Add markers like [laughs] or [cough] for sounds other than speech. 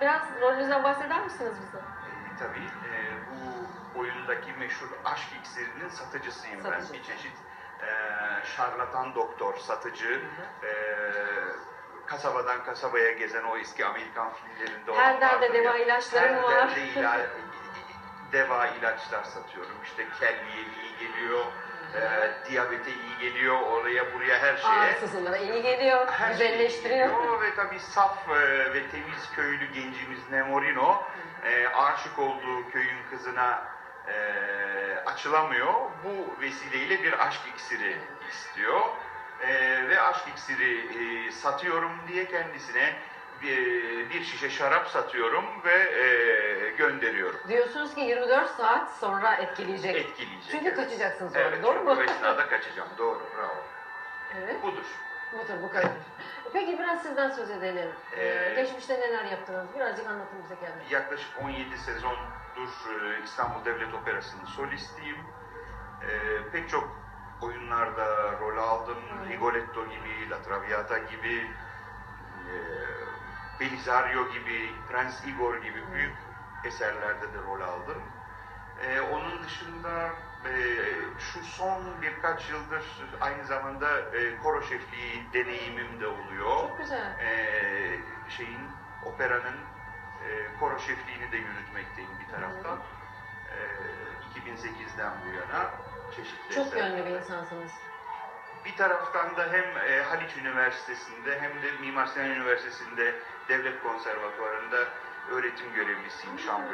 Biraz rolünüzden bahseder misiniz bize? E, tabii e, bu oyundaki meşhur aşk iksirinin satıcısıyım Satıcı. ben. Bir çeşit e, şarlatan doktor, satıcı, e, kasabadan kasabaya gezen o eski Amerikan filmlerinde olan Her derde deva ilaçlarım Her var. derde ila- [laughs] deva ilaçlar satıyorum. İşte kelliye iyi geliyor, e, diyabete iyi geliyor, oraya buraya her şeye. Ağrısızlara iyi geliyor, Her şey güzelleştiriyor. geliyor ve tabii saf e, ve temiz köylü gencimiz Nemorino e, aşık olduğu köyün kızına e, açılamıyor. Bu vesileyle bir aşk iksiri istiyor. E, ve aşk iksiri e, satıyorum diye kendisine bir, bir şişe şarap satıyorum ve e, gönderiyorum. Diyorsunuz ki 24 saat sonra etkileyecek. Etkileyecek. Çünkü evet. kaçacaksınız sonra, Evet, doğru mu? o esnada kaçacağım. Doğru, bravo. Evet, Budur. budur bu kadar. Peki biraz sizden söz edelim. Ee, Ee, geçmişte neler yaptınız? Birazcık anlatın bize kendinizi. Yaklaşık 17 sezondur e, İstanbul Devlet Operası'nın solistiyim. E, pek çok oyunlarda rol aldım. Hı. Rigoletto gibi, La Traviata gibi, e, Belisario gibi, Prens Igor gibi büyük eserlerde de rol aldım. E, onun dışında e, şu son birkaç yıldır aynı zamanda e, koro şefliği deneyimim de oluyor Çok güzel. e, şeyin operanın e, koro şefliğini de yürütmekteyim bir taraftan. E, 2008'den bu yana çeşitli Çok eserlerde. yönlü bir insansınız. Bir taraftan da hem e, Haliç Üniversitesi'nde hem de Mimar Sinan Üniversitesi'nde Devlet Konservatuvarı'nda öğretim görevlisiyim Şambur